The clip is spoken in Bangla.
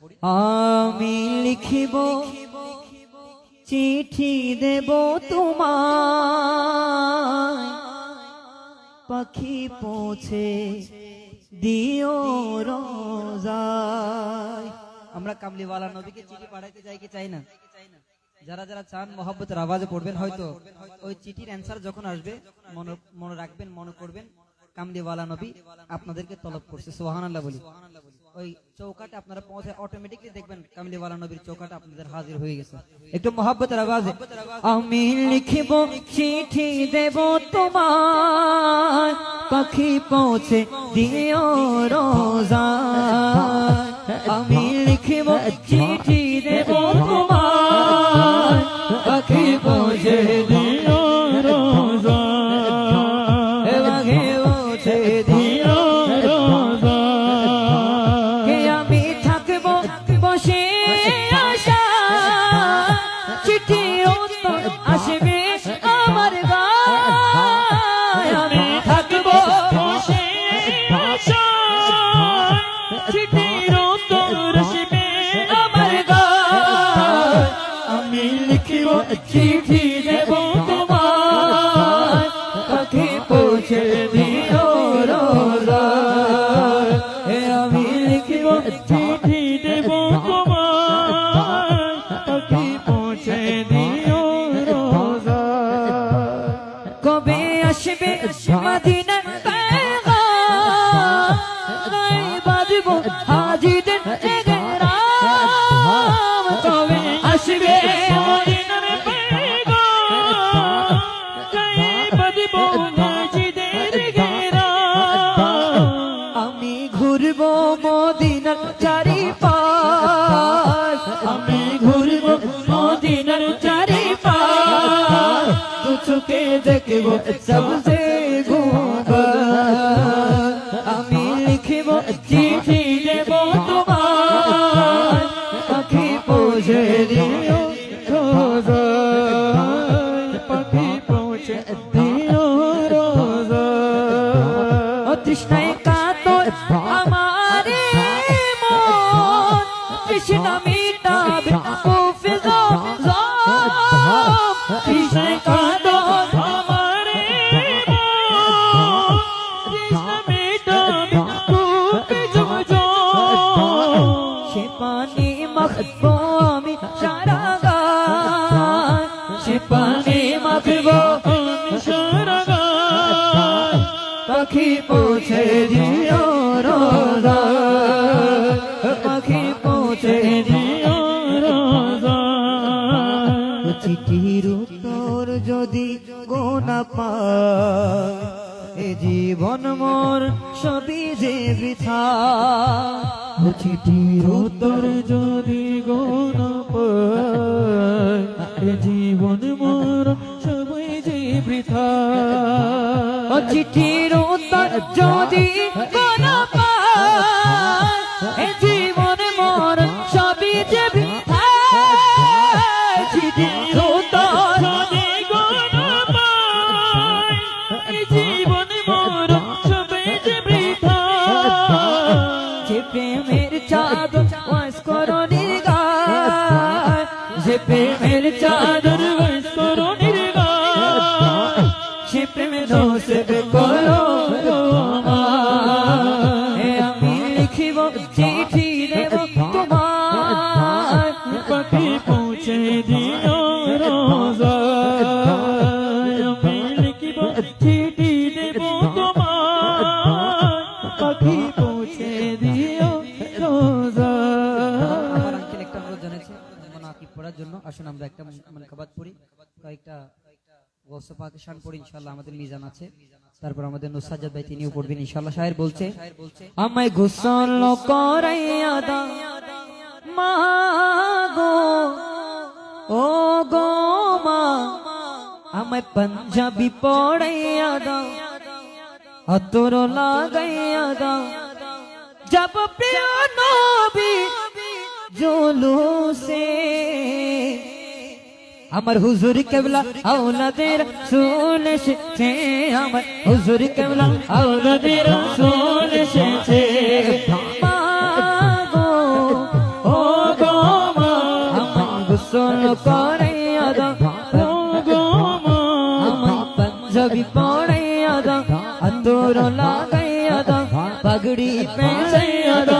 আমি লিখিব চিঠি দেব তোমার পাখি পৌঁছে দিও রোজায়। আমরা কামলিওয়ালা নবীকে চিঠি পাঠাইতে যাই কি চাই না? যারা যারা চান মোহাম্মতের আওয়াজে পড়বেন হয়তো ওই চিঠির অ্যান্সার যখন আসবে মনে মনে রাখবেন মনে করবেন কামলিওয়ালা নবী আপনাদেরকে তলব করছে। সোহান আল্লাহ বলি। ওই চৌকাটে আপনারা পৌঁছে অটোমেটিকলি দেখবেন কামলিওয়ালা নবীর চৌকাটা আপনাদের হাজির হয়ে গেছে। একটু মহাব্বতের আওয়াজে, আমি লিখিব চিঠি দেব তোমার পাখি পৌঁছে দিও রোজা। আমি লিখিব চিঠি দেব তোমার বাঁধব হাজিদের জেগেরাম কবে আসবে মদিনার পেগাম গায়ে বাঁধব হাজিদের ঘেরাম। আমি ঘুরব মদিনার চারিপাশ আমি ঘুরব মদিনার চারিপাশ দু চোখে দেখব সবসে ঘুমবার আমি লিখিব চিঠি দিও রোজা ও তৃষ্ণায় কাতর আমারে মন তৃষ্ণা মিটাবে কুফে জম তৃষ্ণায় কাতর আমারে মন তৃষ্ণা মেটাবে কূপে জমজম। সে পানি চিঠির উত্তর যদি গোনা পায় এ জীবন মোর সবই যে বৃথা। চিঠির উত্তর যদি গোন পায় এ জীবন মোর সবাই যে বৃথা। চিঠির উত্তর যদি চাদর ওয়াস করণীর গায় সে প্রেমে দোষে করো আমি লিখিব, চিঠি দেব তোমার। পাখি পৌঁছে দিও রোজা। আমি লিখিব, চিঠি দেব তোমার। পাখি পৌঁছে দিও রোজা। পড়ার জন্য। আসুন আমরা একটা মানে পড়ি। কয়েকটা পাকিস্তান পড়ি আমাদের মিজান আছে। তারপর আমাদের ভাই, তিনিও পড়বেন বলছে, আমায় করাইয়া ও গো মা, আমায় পাঞ্জাবি পড়াইয়া দাও অতর লাগাইয়া দাও। প্রিয় নবী, জুলুসে আমার হুজুর কেবলা আওলাদের রাসূল এসেছে, আমার হুজুর কেবলা আওলাদের রাসূল এসেছে। পাঞ্জাবি পড়াইয়া দা আতর লাগাইয়া দা পাগড়ি পেঁচাইয়া দা